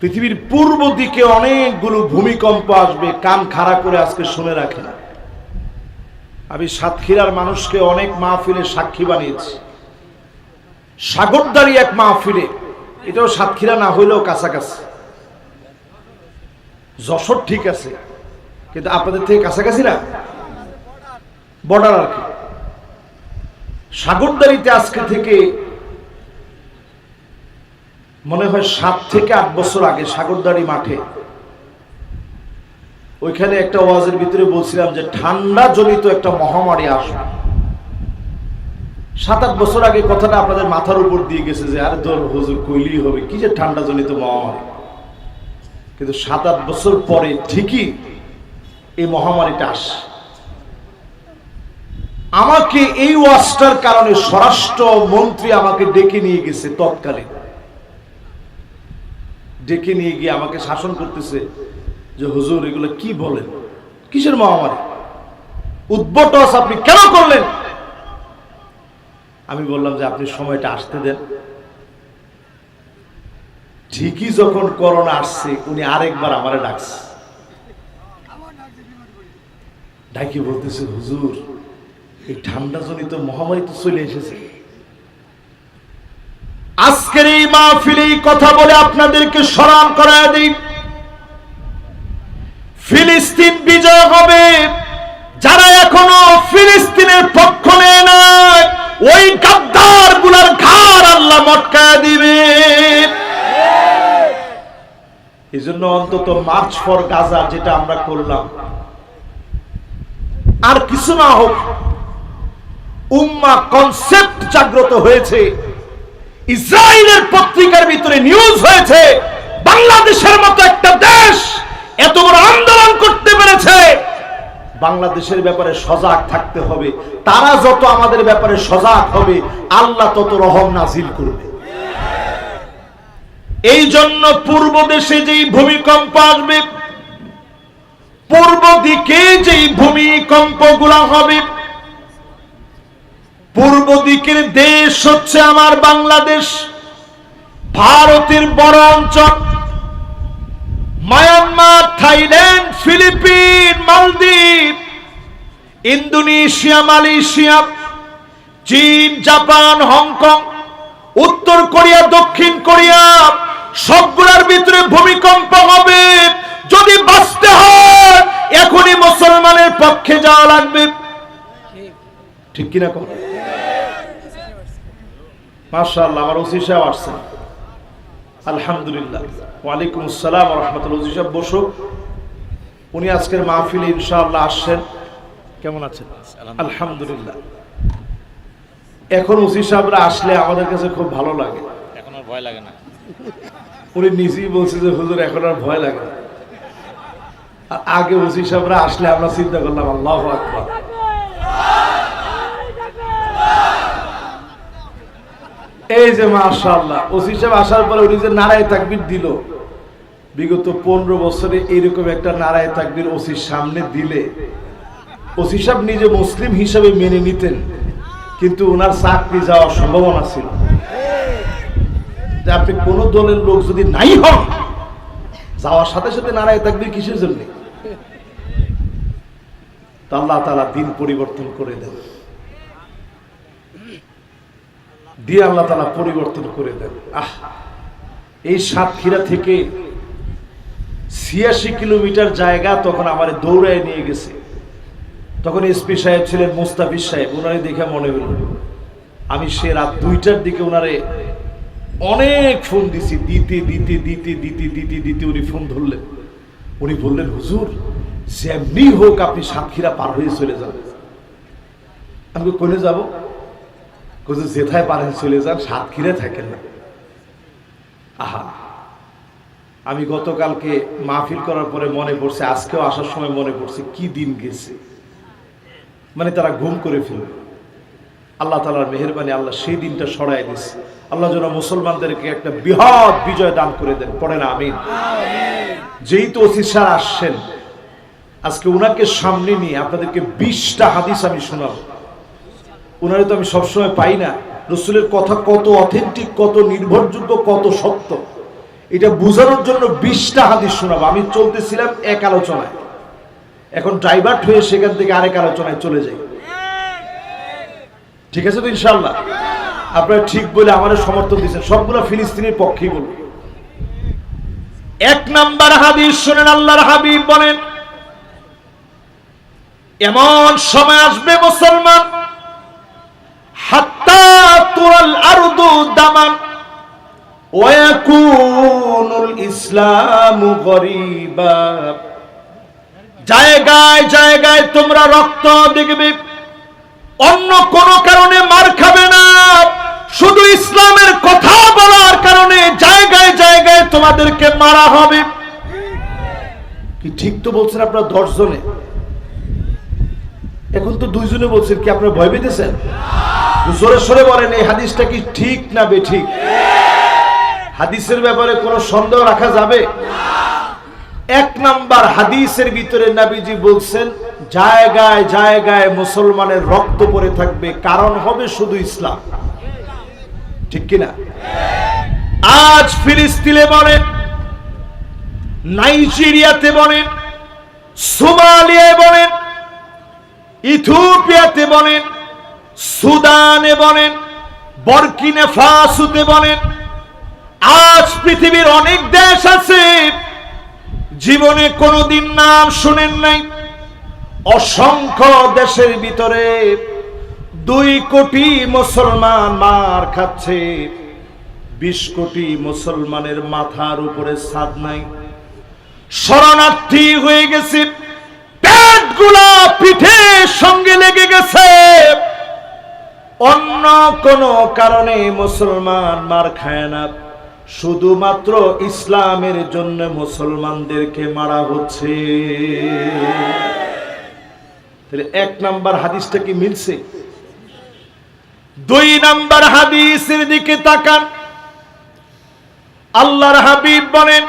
পৃথিবীর পূর্ব দিকে অনেকগুলো ভূমিকম্প আসবে, কান খাড়া করে আজকে শুনে রাখেন আমি সাতক্ষীরার মানুষকে অনেক মাহফিলে সাক্ষী বানিয়েছি। সাগরদারি এক মাহফিলে, এটাও সাতক্ষীরা না হইলেও কাছাকাছি। যশোর ঠিক আছে, কিন্তু আপনাদের থেকে কাছাকাছি না? বর্ডার আর কি। সাগরদারিতে আজকে থেকে মনে হয় সাত থেকে আট বছর আগে সাগরদাড়ি মাঠে। ওইখানে একটা ওয়াজের ভিতরে বলছিলাম যে ঠান্ডা জনিত একটা মহামারী আসবে। সাত আট বছর আগে কথাটা আপনাদের মাথার উপর দিয়ে গেছে যে, আরে ধর হুজুর, কইলেই হবে, কি যে ঠান্ডা জনিত মহামারী? কিন্তু সাত আট বছর পরে ঠিকই এই মহামারীটা আসে। আমাকে এই ওয়াজটার কারণে স্বরাষ্ট্র মন্ত্রী আমাকে ডেকে নিয়ে গেছে তৎকালীন। ডেকে নিয়ে গিয়ে আমাকে শাসন করতেছে যে, হুজুর, এগুলো কি বলেন? কিসের মহামারী? উদ্ভটস আপনি কেন করলেন? আমি বললাম যে, আপনি সময়টা আসতে দেন। ঠিকই যখন করোনা আসছে, উনি আরেকবার আমারে ডাকছে। ডাকি বলতেছে, হুজুর, এই ঠান্ডা জনিত মহামারী তো চলে এসেছে। আজকের এই মাহফিলে কথা বলে আপনাদেরকে স্মরণ করায় দিই। ফিলিস্তিন বিজয় হবে। যারা এখনও ফিলিস্তিনের পক্ষ নেয় না ওই গাদ্দারগুলার ঘাড় আল্লাহ মটকায় দিবে। এই জন্য অন্তত মার্চ ফর গাজা যেটা আমরা করলাম। আর কিছু না হোক, উম্মা কনসেপ্ট জাগ্রত হয়েছে। ইসরায়েলের পত্রিকার ভিতরে নিউজ হয়েছে, বাংলাদেশের মতো একটা দেশ এত বড় আন্দোলন করতে পেরেছে। বাংলাদেশের ব্যাপারে সজাগ থাকতে হবে, তারা যত আমাদের ব্যাপারে সজাগ হবে, আল্লাহ তত রহম নাজিল করবে। এই জন্য পূর্ব দেশে যেই ভূমিকম্প আসবে, পূর্ব দিকে যেই ভূমিকম্পগুলা হবে পূর্ব দিকের দেশ হচ্ছে আমার বাংলাদেশ। ভারতের বড় অঞ্চল। Myanmar, Thailand, Philippine, Maldives, Indonesia, Malaysia, চীন, জাপান, হংকং, উত্তর কোরিয়া, দক্ষিণ কোরিয়া, সবগুলোর ভিতরে ভূমিকম্প হবে। যদি বাঁচতে হয়, এখনই মুসলমানের পক্ষে যাওয়া লাগবে। ঠিক কিনা কর মাশাআল্লাহ আমার ওসি সাহেব আসছেন আলহামদুলিল্লাহ। ওয়ালাইকুম আসসালাম রহমতুল্লাহ। ওসি সাহেব বসুক উনি আজকের মাহফিলে ইনশাআল্লাহ আসছেন। কেমন আছেন? আলহামদুলিল্লাহ। এখন ওসি সাহেবরা আসলে আমাদের কাছে খুব ভালো লাগে। এখন আর ভয় লাগে না। উনি নিজেই বলছে যে হুজুর এখন আর ভয় লাগে না। আগে ওসি সাহেবরা আসলে আমরা চিন্তা করলাম আল্লাহ আকবার। এই যে মাশাআল্লাহ, ওসি সাহেব আসার পরে উনি যে নারায় তাকবির দিল, বিগত পনেরো বছরে এরকম একটা নারায় তাকবির ওসির সামনে দিলে, ওসি সাহেব নিজে মুসলিম হিসাবে মেনে নিতেন, কিন্তু ওনার চাকরি যাওয়ার সম্ভাবনা ছিল। আপনি কোন দলের লোক যদি নাই হন, যাওয়ার সাথে সাথে নারায় তাকবির কিসের জন্য? আল্লাহ তালা দিন পরিবর্তন করে দেন। দিয়ে আল্লাহ তালা পরিবর্তন করে দেন। আহ! এই সাতক্ষীরা থেকে ছিয়াশি কিলোমিটার জায়গা তখন আমার দৌড়ায় নিয়ে গেছে। তখন এসপি সাহেব ছিলেন মুস্তাফিজ সাহেব ওনারে দেখে মনে হলো, আমি সে রাত দুইটার দিকে ওনারে অনেক ফোন দিছি, দিতে দিতে দিতে দিতে দিতে দিতে উনি ফোন ধরলেন। উনি বললেন, হুজুর, যেমনি হোক আপনি সাতক্ষীরা পার হয়ে চলে যান। আমি কোনে যাব? হুজুর যেথায় পারেন চলে যান, সাতক্ষীরা থাকেন না। আহা, আমি গতকালকে মাহফিল করার পরে মনে পড়ছে, আজকেও আসার সময় মনে পড়ছে, কি দিন গেছে। মানে তারা ঘুম করে ফেলবে আল্লাহ তালার মেহরবানি, আল্লাহ সেই দিনটা সরাই দিচ্ছে আল্লাহ যেন মুসলমানদেরকে একটা বৃহৎ বিজয় দান করে দেন। পড়ে না আমিন। যেই তো ওসি আসছেন, আজকে উনাকে সামনে নিয়ে আপনাদেরকে বিশটা হাদিস আমি শোনাবো। উনারে তো আমি সবসময় পাই না। রসুলের কথা কত অথেন্টিক কত নির্ভরযোগ্য, কত সত্য। এটা বোঝানোর জন্য বিশটা হাদিস শোনাবো। আমি চলতেছিলাম এক আলোচনায়। এখন ড্রাইভার হয়ে সেখান থেকে আরেক আলোচনায় চলে যাই। ঠিক আছে তো ইনশাল্লাহ আপনারা ঠিক বলে আমার সমর্থন দিচ্ছেন সবগুলো ফিলিস্তিনের পক্ষেই বলব। এক নাম্বার হাদিস শোনেন, আল্লাহর হাবিব বলেন, এমন সময় আসবে মুসলমান জায়গায় জায়গায় তোমরা রক্ত দেখবে, অন্য কারণে মার খাবে না। শুধু ইসলামের কথা বলার কারণে জায়গায় জায়গায় তোমাদেরকে মারা হবে। কি ঠিক তো বলছেন আপনারা দশ জনে এখন তো দুইজনে বলছেন কি আপনারা ভয় পেতেছেন? জোরে সরে বলেন, এই হাদিসটা কি ঠিক না বেঠিক? হাদিসের ব্যাপারে কোনো সন্দেহ রাখা যাবে? এক নাম্বার হাদিসের ভিতরে নাবিজি বলছেন, জায়গায় জায়গায় মুসলমানের রক্ত পড়ে থাকবে, কারণ হবে শুধু ইসলাম। ঠিক কিনা আজ ফিলিস্তিনে বলেন নাইজেরিয়াতে বলেন সোমালিয়ায় বলেন ইথিওপিয়াতে বলেন সুদানে বলেন, বরকিনে ফাসুতে বলেন, আজ পৃথিবীর অনেক দেশ আছে, জীবনে কোনোদিন নাম শুনেন নাই। অসংখ্য দেশের ভিতরে দুই কোটি মুসলমান মার খাচ্ছে, বিশ কোটি মুসলমানের মাথার উপরে ছাদ নাই। শরণার্থী হয়ে গেছে, পেটগুলা পিঠের সঙ্গে লেগে গেছে। অন্য কোন কারণে মুসলমান মার খায় না। শুধুমাত্র ইসলামের জন্য মুসলমানদেরকে মারা হচ্ছে। তাহলে এক নাম্বার হাদিসটা কি মিলছে? দুই নাম্বার হাদিসের দিকে তাকান। আল্লাহর হাবিব বলেন